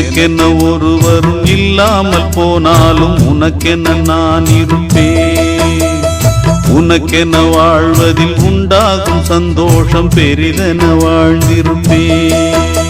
எனக்கென்ன ஒருவரும் இல்லாமல் போனாலும் உனக்கென்ன நான் இருப்பேன். உனக்கென வாழ்வதில் உண்டாகும் சந்தோஷம் பெரிதென வாழ்ந்திருப்பேன்.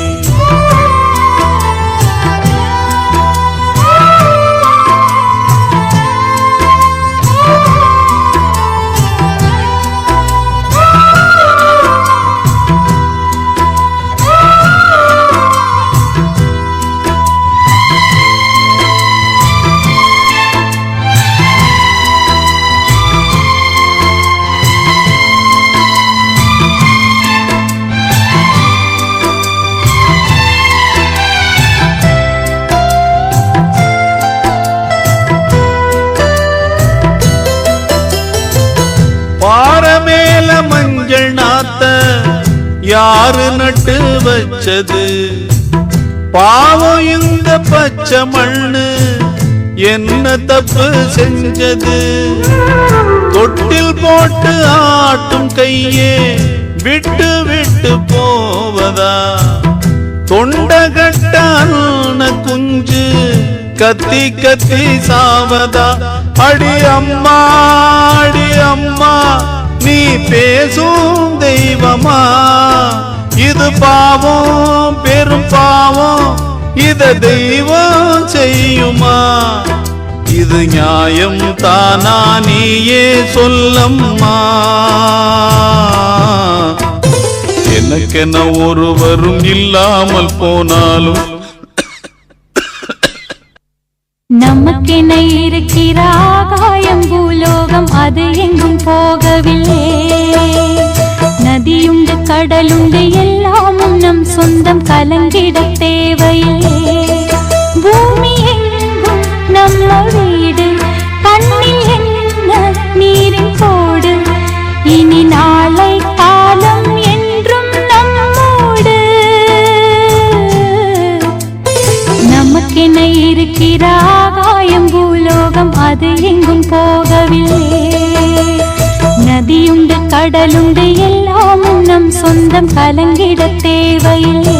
மஞ்சள் நாத்த யாரு நட்டு வச்சது? பாவம் இந்த பச்சை மண்ணு என்ன தப்பு செஞ்சது? தொட்டில் போட்டு ஆட்டும் கையே விட்டு விட்டு போவதா? தொண்டகட்டான குஞ்சு கத்தி கத்தி சாவதா? அடி அம்மா! நீ பேசும் தெய்வமா? இது பாவம் பெரும் பாவம் இத தெய்வம் செய்யுமா? இது நியாயம் தானா நீயே சொல்லம்மா? எனக்கென ஒருவரும் இல்லாமல் போனாலும் நமக்கென இருக்கிற ஆகாயம் பூலோகம் அது எங்கும் போகவில்லை. நதியுண்டு கடலுண்டு எல்லாமும் நம் சொந்தம் கலங்கிட தேவை. நமக்கென இருக்கிற ஆகாயம் பூலோகம் அது எங்கும் போகவில்லை. நதியுண்டு கடலுண்டு எல்லாமும் நம் சொந்தம் கலங்கிட தேவையில்லை.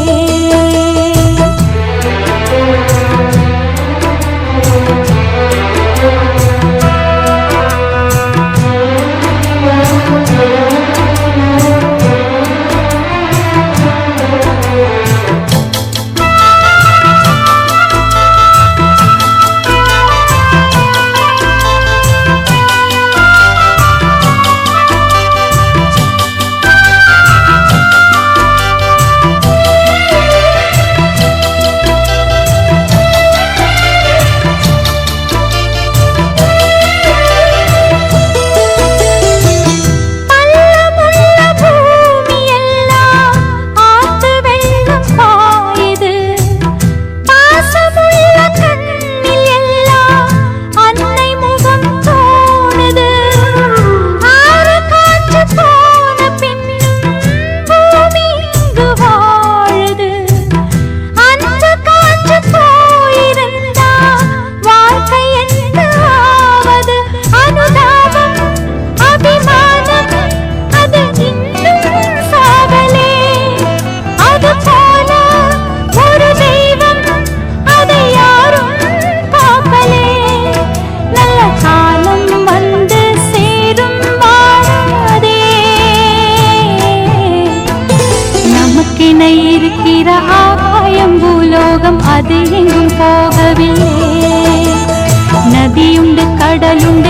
கிணை இருக்கிற ஆகாயம் பூலோகம் அது எங்கும் போகவில்லை. நதியுண்டு கடலுண்டு